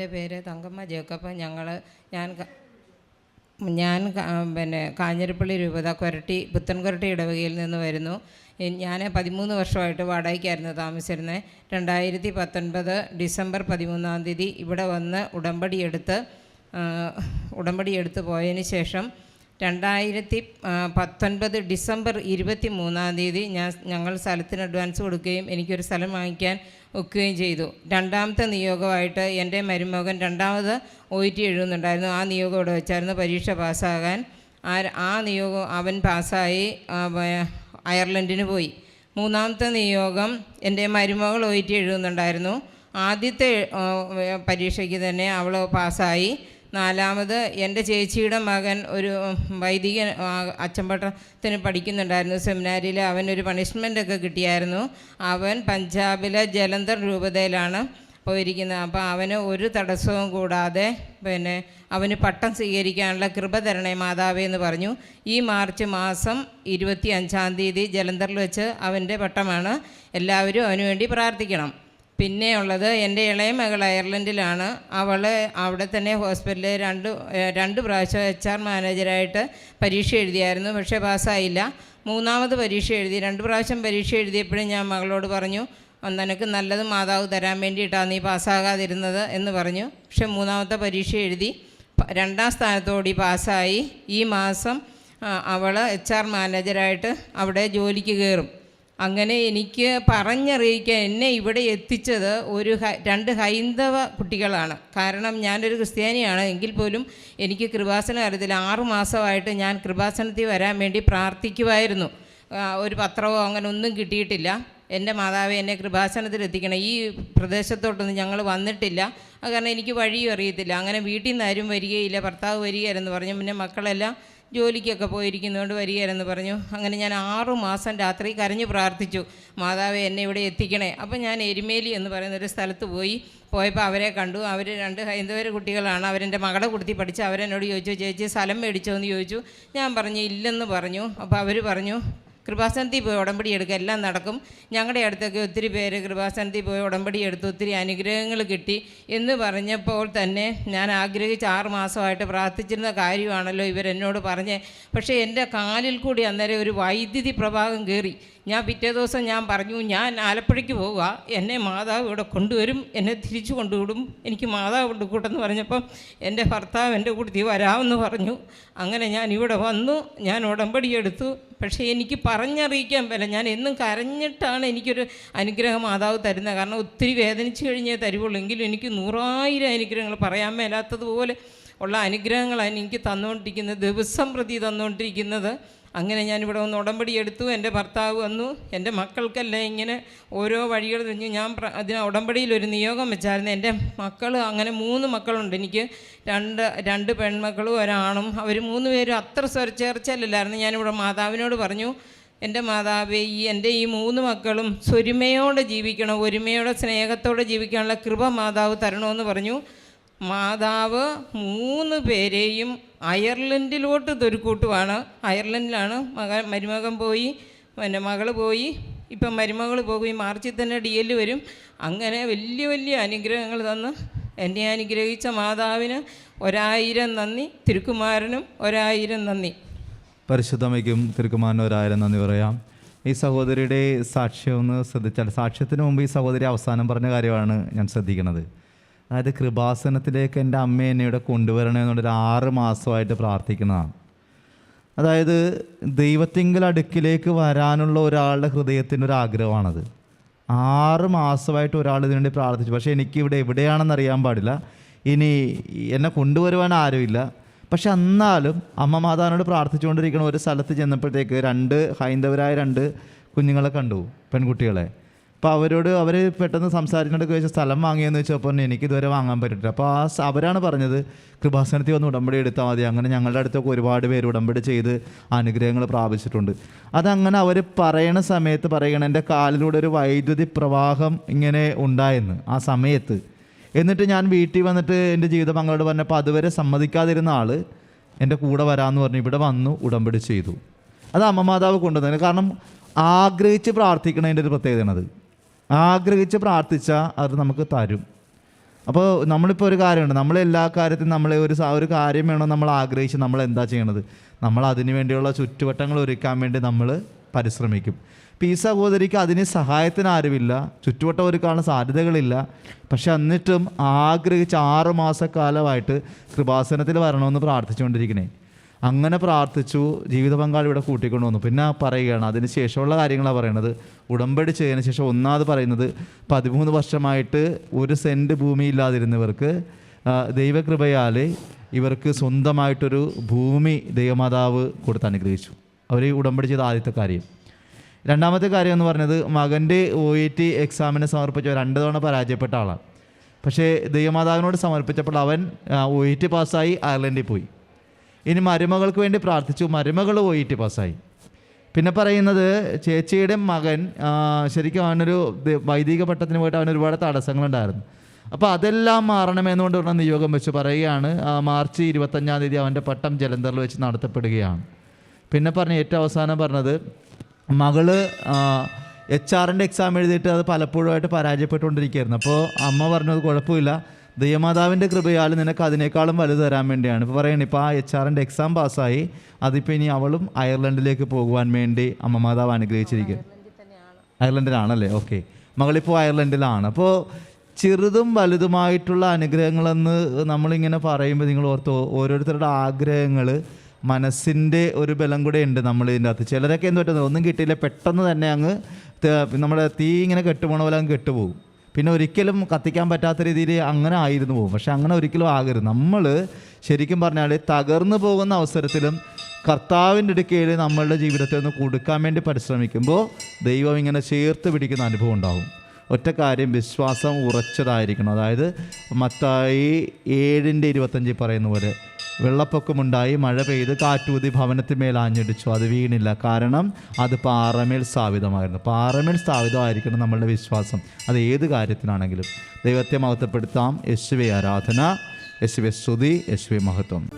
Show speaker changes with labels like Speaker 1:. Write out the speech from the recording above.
Speaker 1: എന്റെ പേര് തങ്കമ്മ ജേക്കബ്. ഞങ്ങൾ ഞാൻ ഞാൻ പിന്നെ കാഞ്ഞിരപ്പള്ളി രൂപത കൊരട്ടി പുത്തൻകൊരട്ടി ഇടവകയിൽ നിന്ന് വരുന്നു. ഞാൻ പതിമൂന്ന് വർഷമായിട്ട് വാടകയ്ക്കായിരുന്നു താമസിച്ചിരുന്നത് രണ്ടായിരത്തി പത്തൊൻപത് ഡിസംബർ പതിമൂന്നാം തീയതി ഇവിടെ വന്ന് ഉടമ്പടി എടുത്ത് ഉടമ്പടി പോയതിന് ശേഷം രണ്ടായിരത്തി പത്തൊൻപത് ഡിസംബർ ഇരുപത്തി മൂന്നാം തീയതി ഞാൻ ഞങ്ങൾ സ്ഥലത്തിന് അഡ്വാൻസ് കൊടുക്കുകയും എനിക്കൊരു സ്ഥലം വാങ്ങിക്കാൻ ഒക്കുകയും ചെയ്തു. രണ്ടാമത്തെ നിയോഗമായിട്ട് എന്റെ മരുമകൻ രണ്ടാമത് ഒ ടി എഴുതുന്നുണ്ടായിരുന്നു. ആ നിയോഗം ഇവിടെ വെച്ചായിരുന്നു പരീക്ഷ പാസ്സാകാൻ. ആ ആ നിയോഗം അവൻ പാസ്സായി അയർലൻഡിന് പോയി. മൂന്നാമത്തെ നിയോഗം എന്റെ മരുമകൾ ഒ ടി എഴുതുന്നുണ്ടായിരുന്നു. ആദ്യത്തെ പരീക്ഷയ്ക്ക് തന്നെ അവൾ പാസ്സായി. നാലാമത് എന്റെ ചേച്ചിയുടെ മകൻ ഒരു വൈദികൻ ആ, അച്ചമ്പട്ടത്തിന് പഠിക്കുന്നുണ്ടായിരുന്നു. സെമിനാരിയിൽ അവനൊരു പണിഷ്മെന്റൊക്കെ കിട്ടിയായിരുന്നു. അവൻ പഞ്ചാബിലെ ജലന്ധർ രൂപതയിലാണ് പോയിരിക്കുന്നത്. അപ്പോൾ അവന് ഒരു തടസ്സവും കൂടാതെ പിന്നെ അവന് പട്ടം സ്വീകരിക്കാനുള്ള കൃപ തരണേ മാതാവേ എന്ന് പറഞ്ഞു. ഈ മാർച്ച് മാസം ഇരുപത്തി അഞ്ചാം തീയതി ജലന്ധറിൽ വെച്ച് അവന്റെ പട്ടമാണ്. എല്ലാവരും അവന് വേണ്ടി പിന്നെയുള്ളത് എന്റെ ഇളയ മകൾ അയർലൻഡിലാണ്. അവൾ അവിടെ തന്നെ ഹോസ്പിറ്റലിൽ രണ്ട് രണ്ട് പ്രാവശ്യം എച്ച് ആർ മാനേജരായിട്ട് പരീക്ഷ എഴുതിയായിരുന്നു പക്ഷേ പാസ്സായില്ല. മൂന്നാമത് പരീക്ഷ എഴുതി രണ്ട് പ്രാവശ്യം പരീക്ഷ എഴുതിയപ്പോഴും ഞാൻ മകളോട് പറഞ്ഞു "ആ, നിനക്ക് നല്ലത് മാതാവ് തരാൻ വേണ്ടിയിട്ടാണ് നീ പാസ്സാകാതിരുന്നത് എന്ന് പറഞ്ഞു. പക്ഷെ മൂന്നാമത്തെ പരീക്ഷ എഴുതി രണ്ടാം സ്ഥാനത്തോടി പാസ്സായി. ഈ മാസം അവൾ എച്ച് ആർ മാനേജരായിട്ട് അവിടെ ജോലിക്ക് കയറും. അങ്ങനെ എനിക്ക് പറഞ്ഞറിയിക്കാൻ എന്നെ ഇവിടെ എത്തിച്ചത് ഒരു രണ്ട് ഹൈന്ദവ കുട്ടികളാണ്. കാരണം ഞാനൊരു ക്രിസ്ത്യാനിയാണ് എങ്കിൽ പോലും എനിക്ക് കൃപാസനം അറിയത്തില്ല. ആറു മാസമായിട്ട് ഞാൻ കൃപാസനത്തിൽ വരാൻ വേണ്ടി പ്രാർത്ഥിക്കുമായിരുന്നു ഒരു പത്രമോ അങ്ങനെ ഒന്നും കിട്ടിയിട്ടില്ല. എന്റെ മാതാവെ എന്നെ കൃപാസനത്തിൽ എത്തിക്കണം. ഈ പ്രദേശത്തോട്ടൊന്നും ഞങ്ങൾ വന്നിട്ടില്ല. അത് കാരണം എനിക്ക് വഴിയും അറിയത്തില്ല. അങ്ങനെ വീട്ടിൽ നിന്ന് ആരും വരികയില്ല. ഭർത്താവ് വരികയില്ലെന്ന് പറഞ്ഞു പിന്നെ മക്കളെല്ലാം ജോലിക്കൊക്കെ പോയിരിക്കുന്നതുകൊണ്ട് വരികയായിരുന്നു. പറഞ്ഞു അങ്ങനെ ഞാൻ ആറു മാസം രാത്രി കരഞ്ഞു പ്രാർത്ഥിച്ചു. മാതാവെ എന്നെ ഇവിടെ എത്തിക്കണേ. അപ്പം ഞാൻ എരുമേലി എന്ന് പറയുന്ന ഒരു സ്ഥലത്ത് പോയി. പോയപ്പോൾ അവരെ കണ്ടു. അവർ രണ്ട് ഹൈന്ദവർ കുട്ടികളാണ്. അവരെന്റെ മകളെ കുടുത്തി പഠിച്ച് അവരെന്നോട് ചോദിച്ചു ചേച്ചി സ്ഥലം മേടിച്ചോ എന്ന് ചോദിച്ചു? ഞാൻ പറഞ്ഞു ഇല്ലെന്ന് പറഞ്ഞു. അപ്പോൾ അവർ പറഞ്ഞു കൃപാസനത്തിൽ പോയി ഉടമ്പടി എടുക്കുക എല്ലാം നടക്കും. ഞങ്ങളുടെ അടുത്തൊക്കെ ഒത്തിരി പേര് കൃപാസനത്തിൽ പോയി ഉടമ്പടി എടുത്ത് ഒത്തിരി അനുഗ്രഹങ്ങൾ കിട്ടി എന്ന് പറഞ്ഞപ്പോൾ തന്നെ ഞാൻ ആഗ്രഹിച്ച് ആറ് മാസമായിട്ട് പ്രാർത്ഥിച്ചിരുന്ന കാര്യമാണല്ലോ ഇവരെന്നോട് പറഞ്ഞേ. പക്ഷേ എന്റെ കാലിൽ കൂടി അന്നേരം ഒരു വൈദ്യുതി പ്രഭാവം കയറി ഞാൻ പിറ്റേ ദിവസം ഞാൻ പറഞ്ഞു ഞാൻ ആലപ്പുഴയ്ക്ക് പോവുക. എന്നെ മാതാവ് ഇവിടെ കൊണ്ടുവരും. എന്നെ തിരിച്ചു കൊണ്ടുവിടും. എനിക്ക് മാതാവ് കൊണ്ടുകൂട്ടെന്ന് പറഞ്ഞപ്പം എന്റെ ഭർത്താവ് എന്റെ കൂട്ടത്തിൽ വരാമെന്ന് പറഞ്ഞു. അങ്ങനെ ഞാൻ ഇവിടെ വന്നു. ഞാൻ ഉടമ്പടി എടുത്തു. പക്ഷേ എനിക്ക് പറഞ്ഞറിയിക്കാൻ പറ്റില്ല. ഞാൻ എന്നും കരഞ്ഞിട്ടാണ് എനിക്കൊരു അനുഗ്രഹം മാതാവ് തരുന്നത്. കാരണം ഒത്തിരി വേദനിച്ച് കഴിഞ്ഞേ തരുവുള്ളൂ. എങ്കിലും എനിക്ക് നൂറായിരം അനുഗ്രഹങ്ങൾ പറയാൻ മേലാത്തതുപോലെ ഉള്ള അനുഗ്രഹങ്ങളാണ് എനിക്ക് തന്നുകൊണ്ടിരിക്കുന്നത് ദിവസം പ്രതി തന്നുകൊണ്ടിരിക്കുന്നത്. അങ്ങനെ ഞാനിവിടെ വന്ന് ഉടമ്പടി എടുത്തു എന്റെ ഭർത്താവ് വന്നു എന്റെ മക്കൾക്കെല്ലാം ഇങ്ങനെ ഓരോ വഴികൾ തിരിഞ്ഞു ഞാൻ അതിന് ഉടമ്പടിയിൽ ഒരു നിയോഗം വെച്ചായിരുന്നു. എന്റെ മക്കൾ അങ്ങനെ മൂന്ന് മക്കളുണ്ട്. എനിക്ക് രണ്ട് രണ്ട് പെൺമക്കളും ഒരാണും. അവർ മൂന്ന് പേരും അത്ര സ്വര ചേർച്ചയില്ലായിരുന്നു ഞാനിവിടെ മാതാവിനോട് പറഞ്ഞു എന്റെ മാതാവേ ഈ എന്റെ ഈ മൂന്ന് മക്കളും സ്വരുമയോടെ ജീവിക്കണം ഒരുമയോടെ സ്നേഹത്തോടെ ജീവിക്കാനുള്ള കൃപ മാതാവ് തരണമെന്ന് പറഞ്ഞു. മാതാവ് മൂന്ന് പേരെയും അയർലൻഡിലോട്ട് തൊരുക്കൂട്ടുവാണ് അയർലൻഡിലാണ് മക മരുമകൻ പോയി പിന്നെ മകൾ പോയി. ഇപ്പം മരുമകൾ പോകും മാർച്ചിൽ തന്നെ ഡി എൽ വരും. അങ്ങനെ വലിയ വലിയ അനുഗ്രഹങ്ങൾ തന്ന് എന്നെ അനുഗ്രഹിച്ച മാതാവിന് ഒരായിരം നന്ദി തിരുക്കുമാരനും ഒരായിരം നന്ദി.
Speaker 2: പരിശുദ്ധമയ്ക്കും തിരുക്കുമാരനും ഒരായിരം നന്ദി പറയാം. ഈ സഹോദരിയുടെ സാക്ഷ്യം ഒന്ന് ശ്രദ്ധിച്ചാൽ സാക്ഷ്യത്തിന് മുമ്പ് ഈ സഹോദരി അവസാനം പറഞ്ഞ കാര്യമാണ് ഞാൻ ശ്രദ്ധിക്കുന്നത്. അതായത് കൃപാസനത്തിലേക്ക് എന്റെ അമ്മ എന്നെ കൊണ്ടുവരണമെന്നുള്ളൊരു ആറ് മാസമായിട്ട് പ്രാർത്ഥിക്കുന്നതാണ്. അതായത് ദൈവത്തിങ്കൽ അടുക്കിലേക്ക് വരാനുള്ള ഒരാളുടെ ഹൃദയത്തിന്റെ ഒരു ആഗ്രഹമാണത്. ആറ് മാസമായിട്ട് ഒരാൾ ഇതിനുവേണ്ടി പ്രാർത്ഥിച്ചു. പക്ഷേ എനിക്ക് ഇവിടെ എവിടെയാണെന്ന് അറിയാൻ പാടില്ല. ഇനി എന്നെ കൊണ്ടുവരുവാൻ ആരുമില്ല. പക്ഷെ എന്നാലും അമ്മ മാതാവിനോട് പ്രാർത്ഥിച്ചുകൊണ്ടിരിക്കുന്ന ഒരു സ്ഥലത്ത് ചെന്നപ്പോഴത്തേക്ക് രണ്ട് ഹൈന്ദവരായ രണ്ട് കുഞ്ഞുങ്ങളെ കണ്ടു പെൺകുട്ടികളെ. അപ്പോൾ അവരോട് അവർ പെട്ടെന്ന് സംസാരിച്ചിട്ട് ചോദിച്ചാൽ സ്ഥലം വാങ്ങിയെന്ന് വെച്ചപ്പോൾ എനിക്ക് ഇതുവരെ വാങ്ങാൻ പറ്റില്ല. അപ്പോൾ ആ അവരാണ് പറഞ്ഞത് കൃപാസനത്തിൽ വന്ന് ഉടമ്പടി എടുത്താൽ മതി. അങ്ങനെ ഞങ്ങളുടെ അടുത്തൊക്കെ ഒരുപാട് പേര് ഉടമ്പടി ചെയ്ത് അനുഗ്രഹങ്ങൾ പ്രാപിച്ചിട്ടുണ്ട്. അതങ്ങനെ അവർ പറയണ സമയത്ത് പറയണ എന്റെ കാലിലൂടെ ഒരു വൈദ്യുതി പ്രവാഹം ഇങ്ങനെ ഉണ്ടായെന്ന് ആ സമയത്ത്. എന്നിട്ട് ഞാൻ വീട്ടിൽ വന്നിട്ട് എന്റെ ജീവിത പറഞ്ഞപ്പോൾ അതുവരെ സമ്മതിക്കാതിരുന്ന ആൾ എന്റെ കൂടെ വരാമെന്ന് പറഞ്ഞു ഇവിടെ വന്നു ഉടമ്പടി ചെയ്തു. അത് അമ്മമാതാവ് കൊണ്ടുവന്നത് കാരണം ആഗ്രഹിച്ച് പ്രാർത്ഥിക്കണതിന്റെ ഒരു പ്രത്യേകതയാണത്. ആഗ്രഹിച്ച് പ്രാർത്ഥിച്ചാൽ അത് നമുക്ക് തരും. അപ്പോൾ നമ്മളിപ്പോൾ ഒരു കാര്യമുണ്ട്. നമ്മൾ എല്ലാ കാര്യത്തിനും നമ്മളെ ഒരു ഒരു കാര്യം വേണോ നമ്മൾ ആഗ്രഹിച്ച് നമ്മൾ എന്താ ചെയ്യണത്? നമ്മൾ അതിന് വേണ്ടിയുള്ള ചുറ്റുവട്ടങ്ങൾ ഒരുക്കാൻ വേണ്ടി നമ്മൾ പരിശ്രമിക്കും. ഈ സഹോദരിക്ക് അതിന് സഹായത്തിന് ആരുമില്ല. ചുറ്റുവട്ടം ഒരുക്കാനുള്ള സാധ്യതകളില്ല. പക്ഷെ എന്നിട്ടും ആഗ്രഹിച്ച് ആറുമാസക്കാലമായിട്ട് കൃപാസനത്തിൽ വരണമെന്ന് പ്രാർത്ഥിച്ചുകൊണ്ടിരിക്കണേ. അങ്ങനെ പ്രാർത്ഥിച്ചു ജീവിത പങ്കാളി ഇവിടെ കൂട്ടിക്കൊണ്ടു വന്നു. പിന്നെ പറയുകയാണ് അതിന് ശേഷമുള്ള കാര്യങ്ങളാണ് പറയണത്. ഉടമ്പടി ചെയ്തതിന് ശേഷം ഒന്നാമത് പറയുന്നത് പതിമൂന്ന് വർഷമായിട്ട് ഒരു സെന്റ് ഭൂമി ഇല്ലാതിരുന്നവർക്ക് ദൈവകൃപയാൽ ഇവർക്ക് സ്വന്തമായിട്ടൊരു ഭൂമി ദൈവമാതാവ് കൊടുത്ത് അനുഗ്രഹിച്ചു. അവർ ഉടമ്പടി ചെയ്ത ആദ്യത്തെ കാര്യം. രണ്ടാമത്തെ കാര്യം എന്ന് പറഞ്ഞത് മകന്റെ ഒ ഇ ടി എക്സാമിന് സമർപ്പിച്ച രണ്ട് തവണ പരാജയപ്പെട്ട ആളാണ്. പക്ഷേ ദൈവമാതാവിനോട് സമർപ്പിച്ചപ്പോൾ അവൻ ഒ ഇ ടി പാസ്സായി അയർലൻഡിൽ പോയി. ഇനി മരുമകൾക്ക് വേണ്ടി പ്രാർത്ഥിച്ചു. മരുമകൾ പോയിട്ട് പാസ്സായി. പിന്നെ പറയുന്നത് ചേച്ചിയുടെ മകൻ ശരിക്കും അവനൊരു വൈദിക പട്ടത്തിന് പോയിട്ട് അവന് ഒരുപാട് തടസ്സങ്ങളുണ്ടായിരുന്നു. അപ്പോൾ അതെല്ലാം മാറണമെന്നുകൊണ്ട് പറഞ്ഞ നിയോഗം വെച്ച് പറയുകയാണ്. മാർച്ച് ഇരുപത്തഞ്ചാം തീയതി അവന്റെ പട്ടം ജലന്ധറിൽ വെച്ച് നടത്തപ്പെടുകയാണ്. പിന്നെ പറഞ്ഞ ഏറ്റവും അവസാനം പറഞ്ഞത് മകൾ എച്ച് ആറിന്റെ എക്സാം എഴുതിയിട്ട് അത് പലപ്പോഴുമായിട്ട് പരാജയപ്പെട്ടുകൊണ്ടിരിക്കുകയായിരുന്നു. അപ്പോൾ അമ്മ പറഞ്ഞത് കുഴപ്പമില്ല. ദൈവമാതാവിന്റെ കൃപയാൽ നിനക്ക് അതിനേക്കാളും വലുത് തരാൻ വേണ്ടിയാണ്. ഇപ്പോൾ പറയണേ ഇപ്പോൾ ആ എച്ച് ആറിന്റെ എക്സാം പാസ്സായി അതിപ്പോൾ ഇനി അവളും അയർലൻഡിലേക്ക് പോകുവാൻ വേണ്ടി അമ്മ മാതാവ് അനുഗ്രഹിച്ചിരിക്കും അയർലൻഡിലാണല്ലേ? ഓക്കെ. മകളിപ്പോൾ അയർലൻഡിലാണ്. അപ്പോൾ ചെറുതും വലുതുമായിട്ടുള്ള അനുഗ്രഹങ്ങളെന്ന് നമ്മളിങ്ങനെ പറയുമ്പോൾ നിങ്ങൾ ഓർത്ത് ഓരോരുത്തരുടെ ആഗ്രഹങ്ങൾ മനസ്സിന്റെ ഒരു ബലം കൂടെ ഉണ്ട് നമ്മൾ ഇതിന്റെ അകത്ത്. ചിലരൊക്കെ എന്ത് പറ്റുന്നത് ഒന്നും കിട്ടിയില്ല പെട്ടെന്ന് തന്നെ അങ്ങ് നമ്മുടെ തീ ഇങ്ങനെ കെട്ടുപോണ പോലെ അങ്ങ് കെട്ടുപോകും. പിന്നെ ഒരിക്കലും കത്തിക്കാൻ പറ്റാത്ത രീതിയിൽ അങ്ങനെ ആയിരുന്നു പോകും. പക്ഷെ അങ്ങനെ ഒരിക്കലും ആകരുത്. നമ്മൾ ശരിക്കും പറഞ്ഞാൽ തകർന്നു പോകുന്ന അവസരത്തിലും കർത്താവിന്റെ ഇടുക്കയിൽ നമ്മളുടെ ജീവിതത്തെ ഒന്ന് കൊടുക്കാൻ വേണ്ടി പരിശ്രമിക്കുമ്പോൾ ദൈവം ഇങ്ങനെ ചേർത്ത് പിടിക്കുന്ന അനുഭവം ഉണ്ടാകും ഒറ്റ കാര്യം വിശ്വാസം ഉറച്ചതായിരിക്കണം. അതായത് മത്തായി ഏഴിന്റെ ഇരുപത്തഞ്ചിൽ പറയുന്ന പോലെ വെള്ളപ്പൊക്കമുണ്ടായി മഴ പെയ്ത് കാറ്റൂതി ഭവനത്തിന്മേൽ ആഞ്ഞടിച്ചു. അത് വീണില്ല. കാരണം അത് പാറമേൽ സ്ഥാപിതമായിരുന്നു. പാറമേൽ സ്ഥാപിതമായിരിക്കണം നമ്മളുടെ വിശ്വാസം. അത് ഏത് കാര്യത്തിനാണെങ്കിലും. ദൈവത്തെ മഹത്വപ്പെടുത്താം. യേശുവെ ആരാധന. യേശുവെ സ്തുതി. യേശുവെ മഹത്വം.